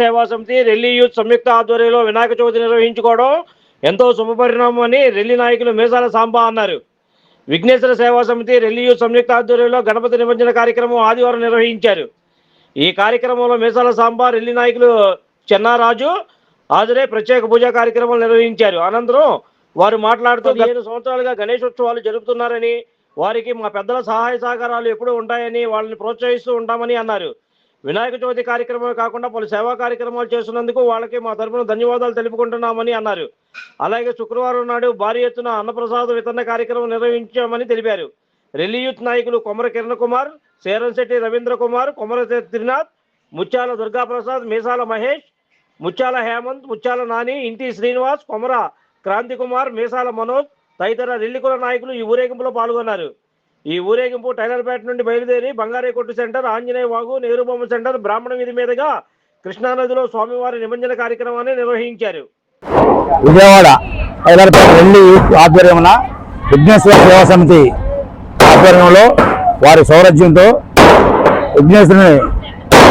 సేవా సమితి రెల్లి యూత్ సంయుక్త ఆధ్వర్యంలో వినాయక చవితి నిర్వహించుకోవడం ఎంతో శుభపరిణామం అని రెల్లి నాయకులు మేసాల సాంబా అన్నారు. విఘ్నేశ్వర సేవా సమితి రెల్లి యూత్ సంయుక్త ఆధ్వర్యంలో గణపతి నిమజ్జన కార్యక్రమం ఆదివారం నిర్వహించారు. ఈ కార్యక్రమంలో మేసాల సాంబా రెల్లి నాయకులు చెన్నారాజు హాజరై ప్రత్యేక పూజా కార్యక్రమాలు నిర్వహించారు. అనంతరం వారు మాట్లాడుతూ పదిహేను సంవత్సరాలుగా గణేశోత్సవాలు జరుపుతున్నారని వారికి మా పెద్దల సహాయ సహకారాలు ఎప్పుడూ ఉంటాయని వాళ్ళని ప్రోత్సహిస్తూ ఉంటామని అన్నారు. వినాయక చవితి కార్యక్రమమే కాకుండా పలు సేవా కార్యక్రమాలు చేస్తున్నందుకు వాళ్ళకి మా తరపున ధన్యవాదాలు తెలుపుకుంటున్నామని అన్నారు. అలాగే శుక్రవారం నాడు భారీ ఎత్తున అన్నప్రసాద వితరణ కార్యక్రమం నిర్వహించామని తెలిపారు. రెల్లి యూత్ నాయకులు కొమర కిరణ్ కుమార్ శేరంశెట్టి రవీంద్ర కుమార్ కొమర త్రినాథ్ ముత్యాల దుర్గాప్రసాద్ మీసాల మహేష్ ముత్యాల హేమంత్ ముత్యాల నాని ఇంటి శ్రీనివాస్ కొమర క్రాంతి కుమార్ మీసాల మనోజ్ తదితర రెల్లికుల నాయకులు ఈ ఊరేగింపులో పాల్గొన్నారు. ఈ ఊరేగింపు టైలర్పేట నుండి బయలుదేరి బంగారేకొట్టు సెంటర్ ఆంజనేయ వాగు నెహ్రూ బొమ్మ సెంటర్ బ్రాహ్మణ వీధి మీదుగా కృష్ణానదిలో స్వామివారి నిమజ్జన కార్యక్రమాన్ని నిర్వహించారు. విజయవాడ హైదరాబాద్ వెళ్ళి ఆధ్వర్యమున విఘ్నేశ్వర సేవా సమితి ఆధ్వర్యంలో వారి సౌరజ్యంతో విఘ్నేశ్వరుని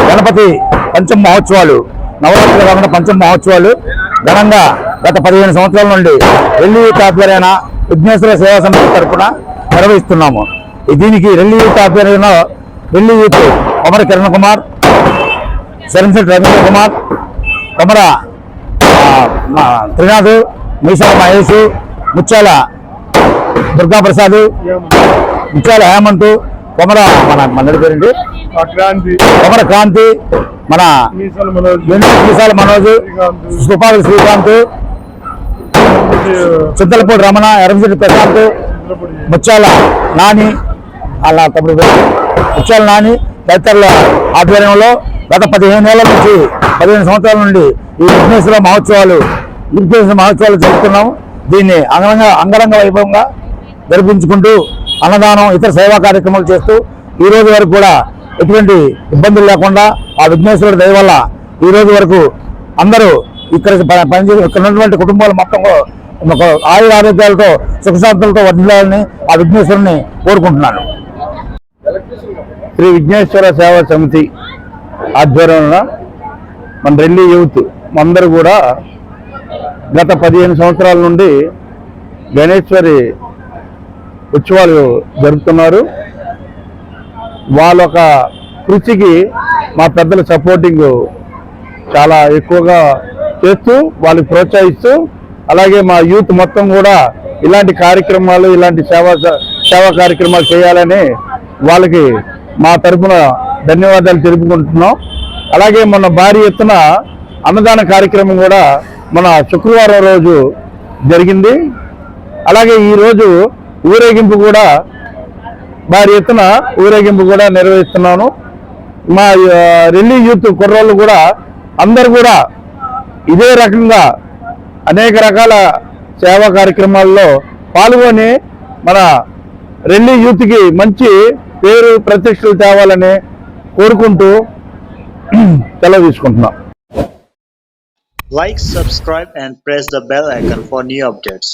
గణపతి పంచమ మహోత్సవాలు నవరాత్రులు కాకుండా పంచమ మహోత్సవాలు ఘనంగా గత పదిహేను సంవత్సరాల నుండి రెల్లి ఆధ్వర్యాన విఘ్నేశ్వర సేవా సమితి తరఫున నిర్వహిస్తున్నాము. దీనికి రెల్లి యూత్ ఆధ్వర్యంలో రెల్లి యూత్ కొమర కిరణ్ కుమార్ శరణ్ రవీంద్ర కుమార్ కొమర త్రినాథ్ మీసాల మహేష్ ముత్యాల దుర్గాప్రసాద్ ముత్యాల హేమంత్ కొమర మన మన పేరండి కొమర క్రాంతి మన మీసాల మనోజ్. మీసాల మనోజ్ సుపాల శ్రీకాంత్ చింతలపూడి రమణ ఎర్రమిశెట్టి ప్రశాంత్ ముత్యాల నాని అలా తప్పుడు ఉచ్చాల నాని తదితరుల ఆధ్వర్యంలో గత పదిహేను ఏళ్ళ నుంచి పదిహేను సంవత్సరాల నుండి ఈ విఘ్నేశ్వర మహోత్సవాలు విఘ్నేశ్వర మహోత్సవాలు జరుపుతున్నాము. దీన్ని అంగరంగ అంగరంగ వైభవంగా జరిపించుకుంటూ అన్నదానం ఇతర సేవా కార్యక్రమాలు చేస్తూ ఈ రోజు వరకు కూడా ఎటువంటి ఇబ్బందులు లేకుండా ఆ విఘ్నేశ్వరుడు దయ వల్ల ఈ రోజు వరకు అందరూ ఇక్కడ పనిచేసి ఇక్కడ ఉన్నటువంటి కుటుంబాలు మొత్తం ఆయుర ఆరోగ్యాలతో సుఖశాంతులతో వర్ధిల్లాలని ఆ విఘ్నేశ్వరుని కోరుకుంటున్నాను. శ్రీ విఘ్నేశ్వర సేవా సమితి ఆధ్వర్యంలో మన ఢిల్లీ యూత్ అందరూ కూడా గత పదిహేను సంవత్సరాల నుండి గణేశ్వరి ఉత్సవాలు జరుపుతున్నారు. వాళ్ళొక కృషికి మా పెద్దల సపోర్టింగ్ చాలా ఎక్కువగా చేస్తూ వాళ్ళకి ప్రోత్సహిస్తూ అలాగే మా యూత్ మొత్తం కూడా ఇలాంటి కార్యక్రమాలు ఇలాంటి సేవా సేవా కార్యక్రమాలు చేయాలని వాళ్ళకి మా తరపున ధన్యవాదాలు తెలుపుకుంటున్నాం. అలాగే మొన్న భారీ ఎత్తున అన్నదాన కార్యక్రమం కూడా మన శుక్రవారం రోజు జరిగింది. అలాగే ఈరోజు ఊరేగింపు కూడా భారీ ఎత్తున ఊరేగింపు కూడా నిర్వహిస్తున్నాను. మా ఆ, రెల్లి యూత్ కుర్రోళ్ళు కూడా అందరు కూడా ఇదే రకంగా అనేక రకాల సేవా కార్యక్రమాల్లో పాల్గొని మన రెల్లి యూత్కి మంచి పేరు ప్రత్యక్షలు తేవాలని కోరుకుంటూ సెలవు తీసుకుంటున్నా. Like subscribe and press the bell icon for new updates